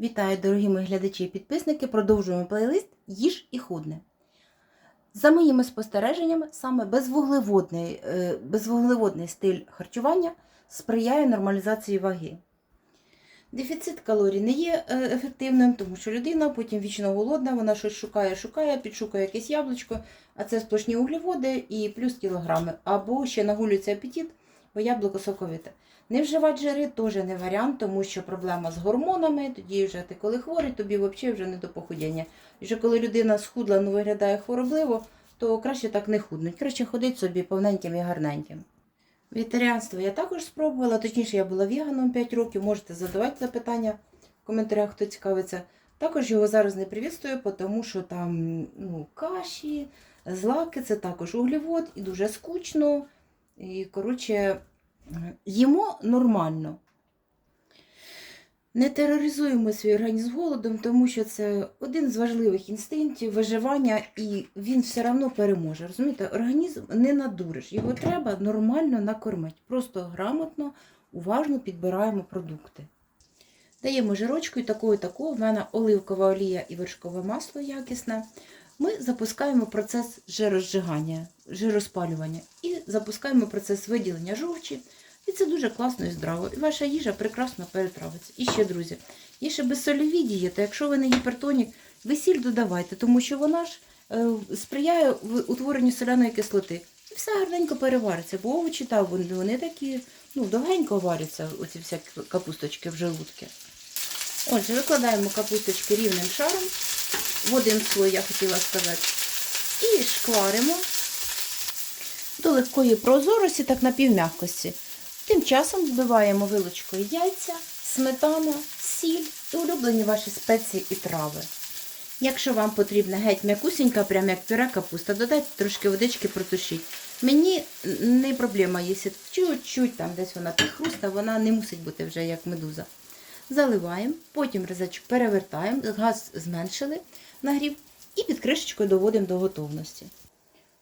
Вітаю, дорогі мої глядачі і підписники. Продовжуємо плейлист Їж і худне. За моїми спостереженнями, саме безвуглеводний, е, безвуглеводний стиль харчування сприяє нормалізації ваги. Дефіцит калорій не є е, ефективним, тому що людина потім вічно голодна, вона щось шукає, шукає, підшукає якесь яблучко, а це сплошні углеводи і плюс кілограми. Або ще нагулюється апетит, бо яблуко соковите. Не вживати жири теж не варіант, тому що проблема з гормонами, тоді вже ти коли хворий, тобі взагалі вже не до похудіння. І вже коли людина схудла, ну виглядає хворобливо, то краще так не худнуть. Краще ходить собі повненьким і гарненьким. Вегетаріанство я також спробувала, точніше, я була веганом 5 років, можете задавати запитання в коментарях, хто цікавиться. Також його зараз не привітствую, тому що там ну, каші, злаки, це також углевод і дуже скучно. І, коротше, їмо нормально. Не тероризуємо свій організм голодом, тому що це один з важливих інстинктів виживання, і він все одно переможе. Розумієте, організм не надуриш, його треба нормально накормити. Просто грамотно, уважно підбираємо продукти. Даємо жирочку і такого, і такого. В мене оливкова олія і вершкове масло якісне. Ми запускаємо процес жирозжигання, жироспалювання і запускаємо процес виділення жовчі. І це дуже класно і здраво. І ваша їжа прекрасно перетравиться. І ще, друзі, є ще безсольові дієти. Якщо ви не гіпертонік, ви сіль додавайте, тому що вона ж е, сприяє утворенню соляної кислоти. І все гарненько перевариться, бо овочі та вони такі ну, довгенько варяться, оці всякі капусточки в желудки. Отже, викладаємо капусточки рівним шаром. В один слой, я хотіла сказати. І шкваримо до легкої прозорості, так на півм'якості. Тим часом збиваємо вилочкою яйця, сметана, сіль і улюблені ваші спеції і трави. Якщо вам потрібна геть м'якусінька, прям як пюре капуста, додайте трошки водички, протушіть. Мені не проблема, якщо чуть-чуть там десь вона підхруста, вона не мусить бути вже як медуза. Заливаємо, потім разочок перевертаємо, газ зменшили нагрів і під кришечкою доводимо до готовності.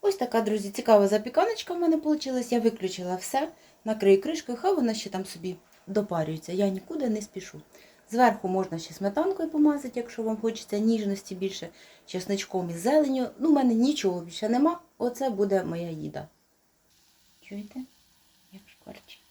Ось така, друзі, цікава запіканочка в мене вийшла. Я виключила все, накрию кришкою, хай вона ще там собі допарюється. Я нікуди не спішу. Зверху можна ще сметанкою помазати, якщо вам хочеться ніжності більше, чесничком і зеленю. Ну, в мене нічого більше нема. Оце буде моя їда. Чуєте? Як шкварчить.